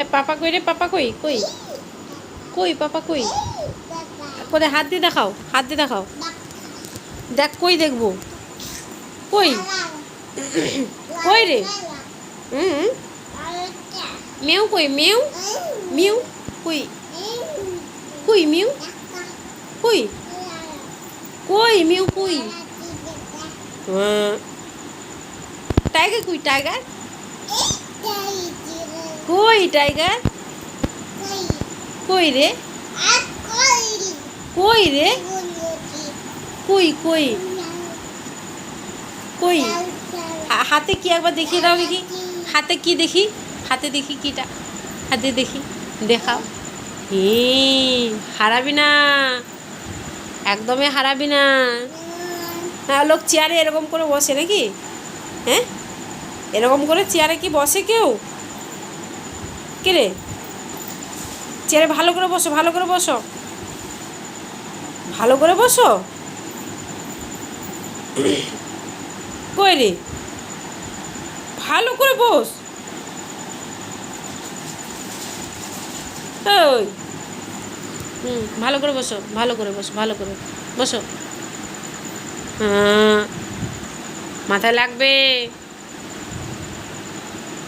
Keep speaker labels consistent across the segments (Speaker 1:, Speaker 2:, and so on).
Speaker 1: এ, পাপা কই রে? পাপা কই? কই? কই পাপা কই? কোথায় হাত দিয়ে দেখাও, হাত দিয়ে দেখাও। দেখ, কই দেখব? কই? কই রে? হুম মেউ কই? মেউ মিউ? কই? কই মিউ? কই? কই মিউ, কই? হ্যাঁ। টাইগার কই? টাইগার? কই, টাইগার? কই রে? কই রে? কই কই? কই? হাতে কি একবার দেখিয়ে দাও দেখি। হাতে কি দেখি? হাতে দেখি কিটা। হাতে দেখি। দেখাও। হি হারাবি না। একদমই হারাবি না। হ্যাঁ লোক চেয়ারে এরকম করে বসে নাকি? হ্যাঁ? এরকম করে চেয়ারে কি বসে কেউ? কে রে? চেয়ারে ভালো করে বসো, ভালো করে বসো। ভালো করে বসো। কই রে? ভালো করে বস। ওই হুম, ভালো করে বসো, ভালো করে বসো, ভালো করে বসো। হ্যাঁ মাথায় লাগবে।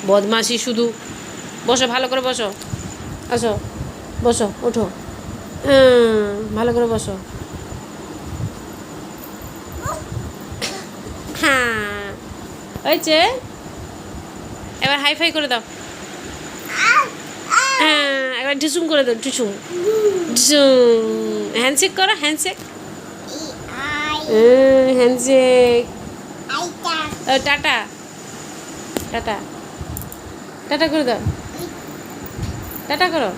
Speaker 1: বদমাসি শুধু। বসো ভালো করে বসো। আসো বসো ওঠো। হুম, ভালো করে বসো। হ্যাঁ। হয়েছে এবার হাই ফাই করে দাও। হ্যাঁ এবার ঢিসুম করে দাও ঢিসুম। ঢিসুম। হ্যান্ডশেক করো handshake handshake tata. Tata. Tata করে দাও। টাটা করো।